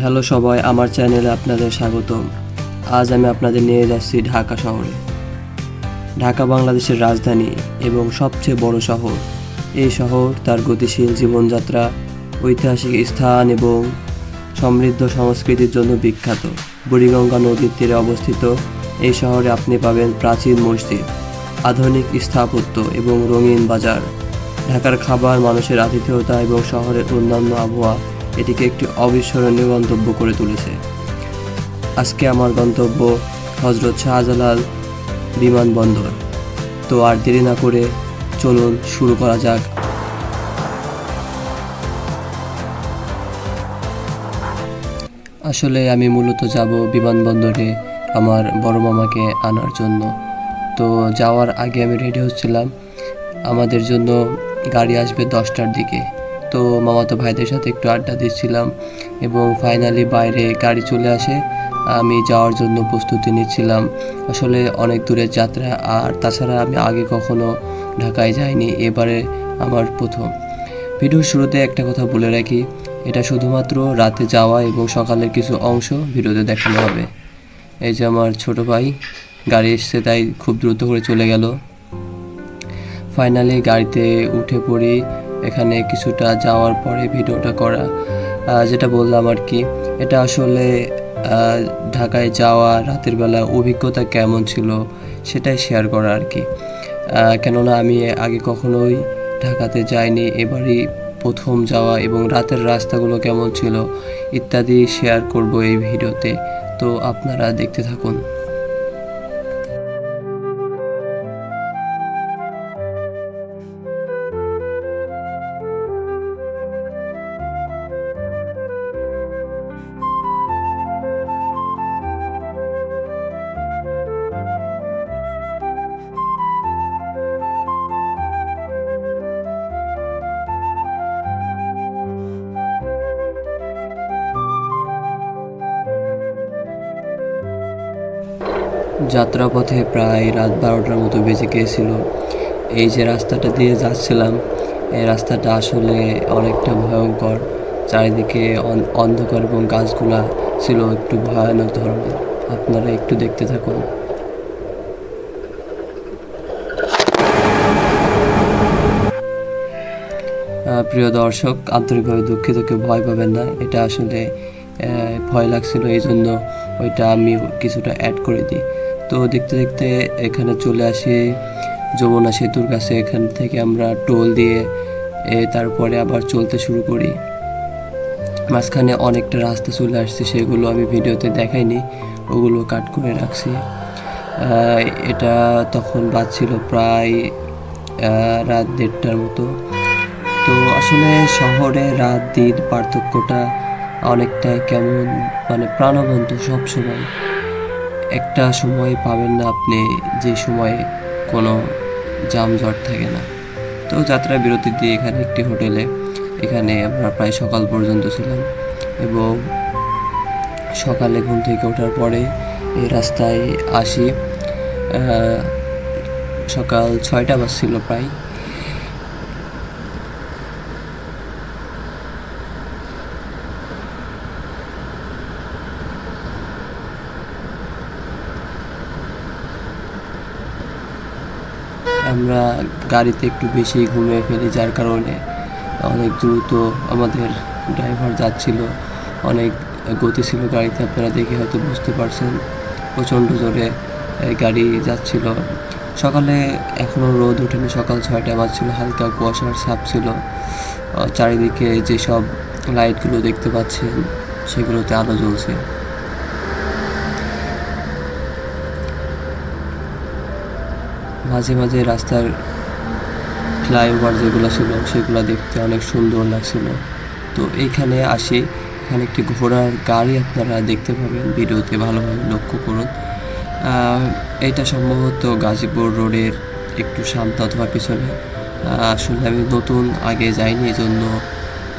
Hello সবাই, আমার চ্যানেলে আপনাদের স্বাগতম। আজ আমি আপনাদের নিয়ে যাচ্ছি ঢাকা শহরে। ঢাকা বাংলাদেশের রাজধানী এবং সবচেয়ে বড় শহর। এই শহর তার গতিশীল জীবনযাত্রা, ঐতিহাসিক স্থান এবং সমৃদ্ধ সংস্কৃতির জন্য বিখ্যাত। বুড়িগঙ্গা নদীর তীরে অবস্থিত এই শহরে আপনি পাবেন প্রাচীন মসজিদ, আধুনিক স্থাপত্য এবং রঙিন বাজার। ঢাকার খাবার, মানুষের আতিথেয়তা এবং শহরের অন্যান্য আবহাওয়া এটিকে একটি অবিস্মরণীয় গন্তব্য করে তুলেছে। আজকে আমার গন্তব্য হজরত শাহজালাল বিমানবন্দর। তো আর দেরি না করে চলুন শুরু করা যাক। আসলে আমি মূলত যাব বিমানবন্দরে আমার বড় মামাকে আনার জন্য। তো যাওয়ার আগে আমি রেডি হচ্ছিলাম। আমাদের জন্য গাড়ি আসবে দশটার দিকে। তো মামাতো ভাইদের সাথে একটু আড্ডা দিচ্ছিলাম এবং ফাইনালি বাইরে গাড়ি চলে আসে। আমি যাওয়ার জন্য প্রস্তুতি নিচ্ছিলাম। আসলে অনেক দূরের যাত্রা, আর তাছাড়া আমি আগে কখনো ঢাকায় যাইনি, এবারে আমার প্রথম। ভিডিওর শুরুতে একটা কথা বলে রাখি, এটা শুধুমাত্র রাতে যাওয়া এবং সকালের কিছু অংশ ভিডিওতে দেখানো হবে। এই যে আমার ছোট ভাই, গাড়ি এসছে, তাই খুব দ্রুত করে চলে গেল। ফাইনালি গাড়িতে উঠে পড়ি এখানে কিছুটা যাওয়ার পরে ভিডিওটা করা যেটা বললাম আর কি। এটা আসলে ঢাকায় যাওয়া, রাতের বেলা অভিজ্ঞতা কেমন ছিল সেটাই শেয়ার করা আর কি। কেননা আমি আগে কখনোই ঢাকাতে যাইনি, এবারই প্রথম যাওয়া এবং রাতের রাস্তাগুলো কেমন ছিল ইত্যাদি শেয়ার করব এই ভিডিওতে। তো আপনারা দেখতে থাকুন। যাত্রাপথে প্রায় রাত বারোটার মতো বেজে গিয়েছিল। এই যে রাস্তাটা দিয়ে যাচ্ছিলাম, এই রাস্তাটা আসলে অনেকটা ভয়ঙ্কর। চারিদিকে অন্ধকার এবং গাছগুলা ছিল একটু ভয়ানক ধরনের। আপনারা একটু দেখতে থাকুন। প্রিয় দর্শক আন্তরিকভাবে দুঃখিত, কেউ ভয় পাবেন না। এটা আসলে ভয় লাগছিল এই জন্য ওইটা আমি কিছুটা অ্যাড করে দিই। তো দেখতে দেখতে এখানে চলে আসি। যমুনা সেতুর কাছে এখান থেকে আমরা টোল দিয়ে তারপরে আবার চলতে শুরু করি। মাঝখানে অনেকটা রাস্তা চলে আসছে, সেগুলো আমি ভিডিওতে দেখাইনি, ওগুলো কাট করে রাখছি। এটা তখন বাজছিল প্রায় রাত দেড়টার মতো। তো আসলে শহরে রাত দিন পার্থক্যটা অনেকটা কেমন মানে প্রাণবন্ত সব সময় একটা সময় পাবেন না আপনি, যে সময়ে কোনো যানজট থাকে না। তো যাত্রা বিরতি দিয়ে এখানে একটি হোটেলে, এখানে আমরা প্রায় সকাল পর্যন্ত ছিলাম এবং সকালে ঘুম থেকে ওঠার পরে এই রাস্তায় আসি সকাল ছয়টা বাজছিল প্রায়। আমরা গাড়িতে একটু বেশি ঘুমিয়ে ফেলি, যার কারণে অনেক দ্রুত আমাদের ড্রাইভার যাচ্ছিল। অনেক গতি ছিল গাড়িতে আপনারা দেখে হয়তো বুঝতে পারছেন, প্রচণ্ড জোরে গাড়ি যাচ্ছিল। সকালে এখনও রোদ ওঠেনি, সকাল ছয়টা বাজছিল, হালকা কুয়াশার ছাপ ছিল। চারিদিকে যেসব লাইটগুলো দেখতে পাচ্ছেন, সেগুলোতে আলো জ্বলছে। মাঝে মাঝে রাস্তার ফ্লাইওভার যেগুলো ছিল, সেগুলো দেখতে অনেক সুন্দর লাগছিল। তো এইখানে আসি। এখানে একটি ঘোড়ার গাড়ি আপনারা দেখতে পাবেন। ভিডিওতে ভালোভাবে লক্ষ্য করুন। এটা সম্ভবত গাজীপুর রোডের একটু সামনে অথবা পিছনে। আসলে আমি নতুন আগে যাইনি এই জন্য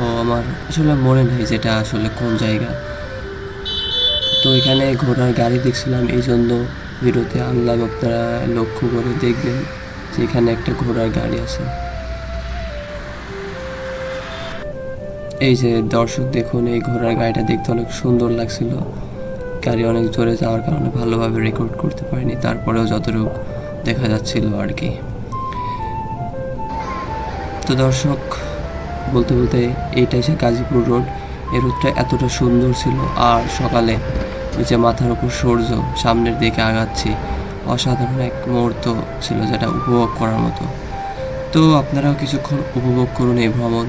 ও, আমার আসলে মনে নেই যেটা আসলে কোন জায়গা। তো এখানে ঘোড়ার গাড়ি দেখছিলাম এই জন্য ভিডিওতে আনলাম আপনারা লক্ষ্য করে দেখবেন যে এখানে একটা ঘোড়ার গাড়ি আছে। এই যে দর্শক দেখুন, এই ঘোড়ার গাড়িটা দেখতে অনেক সুন্দর লাগছিল। গাড়ি অনেক জোরে যাওয়ার কারণে ভালোভাবে রেকর্ড করতে পারিনি, তারপরেও যতটুকু দেখা যাচ্ছিল আর কি। তো দর্শক, বলতে বলতে এইটাই সে গাজীপুর রোড এই রোডটা এতটা সুন্দর ছিল, আর সকালে যে মাথার উপর সূর্য, সামনের দিকে আগাচ্ছি, অসাধারণ এক মুহূর্ত ছিল যেটা উপভোগ করার মতো। তো আপনারাও কিছুক্ষণ উপভোগ করুন এই ভ্রমণ।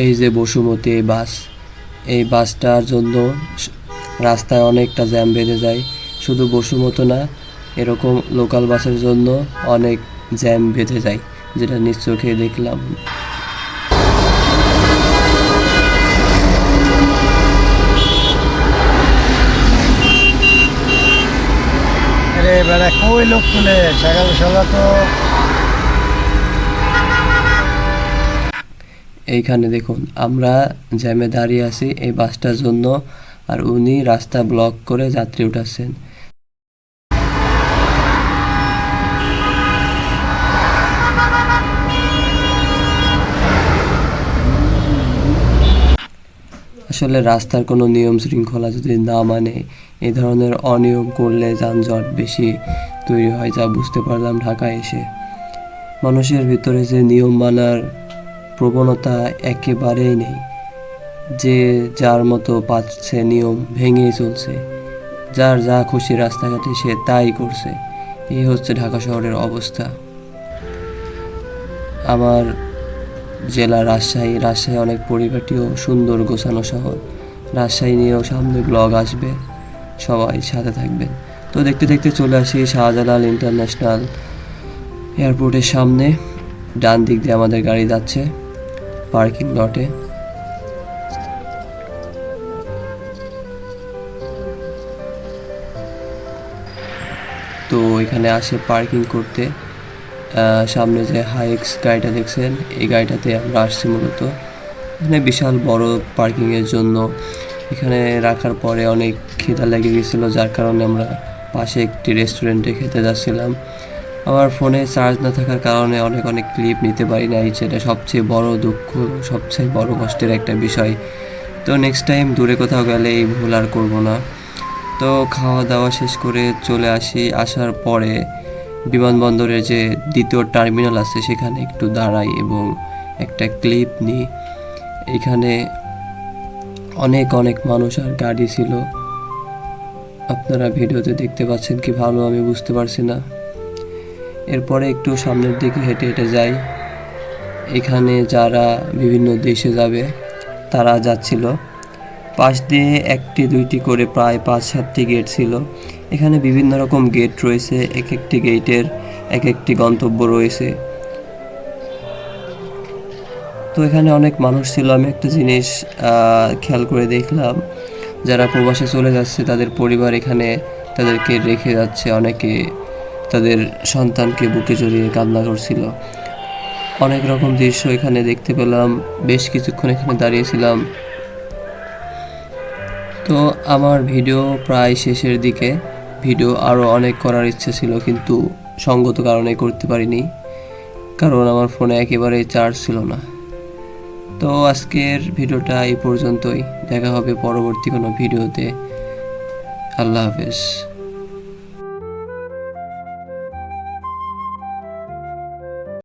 এই যে বসুমতী এই বাস, এই বাসটার জন্য রাস্তায় অনেকটা জ্যাম বেঁধে যায়। শুধু বসুমতো না, এরকম লোকাল বাসের জন্য অনেক জ্যাম বেঁধে যায়, যেটা নিজ দেখলাম। বেড়া, কই লোক তুলে? সকাল সকাল তো এইখানে দেখুন, আমরা জ্যামে দাঁড়িয়ে আছি এই বাসটার জন্য আর উনি রাস্তা ব্লক করে যাত্রী উঠাচ্ছেন। আসলে রাস্তার কোনো নিয়ম শৃঙ্খলা যদি না মানে এই ধরনের অনিয়ম করলে যানজট বেশি তৈরি হয়, যা বুঝতে পারলাম ঢাকায় এসে। মানুষের ভিতরে যে নিয়ম মানার প্রবণতা একেবারেই নেই। যে যার মতো পাচ্ছে নিয়ম ভেঙেই চলছে। যার যা খুশি রাস্তাঘাটে সে তাই করছে। এই হচ্ছে ঢাকা শহরের অবস্থা। আমার জেলা রাজশাহী রাজশাহী অনেক পরিপাটি ও সুন্দর গোছানো শহর। রাজশাহী নিয়েও সামনে ব্লগ আসবে। সবাই সাথে থাকবেন। তো দেখতে দেখতে চলে আসি শাহজালাল ইন্টারন্যাশনাল এয়ারপোর্টের সামনে। ডান দিক দিয়ে আমাদের গাড়ি যাচ্ছে। পার্কিং লটে। তো এখানে আসে পার্কিং করতে। সামনে যে হাইক্স গাড়িটা দেখছেন, এই গাড়িটাতে আমরা আসছি মূলত। এখানে বিশাল বড় পার্কিংয়ের জন্য। এখানে রাখার পরে অনেক খিদা লেগে গেছিল, যার কারণে আমরা পাশে একটি রেস্টুরেন্টে খেতে যাচ্ছিলাম। আমার ফোনে চার্জ না থাকার কারণে অনেক অনেক ক্লিপ নিতে পারি নাই। যেটা সবচেয়ে বড় দুঃখ, সবচেয়ে বড় কষ্টের একটা বিষয়। তো নেক্সট টাইম দূরে কোথাও গেলে এই ভুল আর করব না। তো খাওয়া দাওয়া শেষ করে চলে আসি। আসার পরে বিমানবন্দরের যে দ্বিতীয় টার্মিনাল আছে, সেখানে একটু দাঁড়াই এবং একটা ক্লিপ নিই। এখানে অনেক অনেক মানুষ আর গাড়ি ছিল। আপনারা ভিডিওতে দেখতে পাচ্ছেন কি ভালো আমি বুঝতে পারছি না। এরপরে একটু সামনের দিকে হেঁটে হেঁটে যাই। এখানে যারা বিভিন্ন দেশে যাবে, তারা যাচ্ছিল। পাশ দিয়ে একটি, দুইটি করে প্রায় পাঁচ, সাতটি গেট ছিল। এখানে বিভিন্ন রকম গেট রয়েছে, এক একটি গেটের এক একটি গন্তব্য রয়েছে। তো এখানে অনেক মানুষ ছিল। আমি একটা জিনিস খেয়াল করে দেখলাম, যারা প্রবাসে চলে যাচ্ছে, তাদের পরিবার এখানে তাদেরকে রেখে যাচ্ছে। অনেকে তাদের সন্তানকে বুকে জড়িয়ে কান্না করছিল। অনেক রকম দৃশ্য এখানে দেখতে পেলাম, বেশ কিছুক্ষণ এখানে দাঁড়িয়েছিলাম। তো আমার ভিডিও প্রায় শেষের দিকে। ভিডিও আরও অনেক করার ইচ্ছে ছিল কিন্তু সঙ্গত কারণে করতে পারিনি, কারণ আমার ফোনে একেবারে চার্জ ছিল না। তো আজকের ভিডিওটা এই পর্যন্তই। দেখা হবে পরবর্তী কোনো ভিডিওতে। আল্লাহ হাফেজ।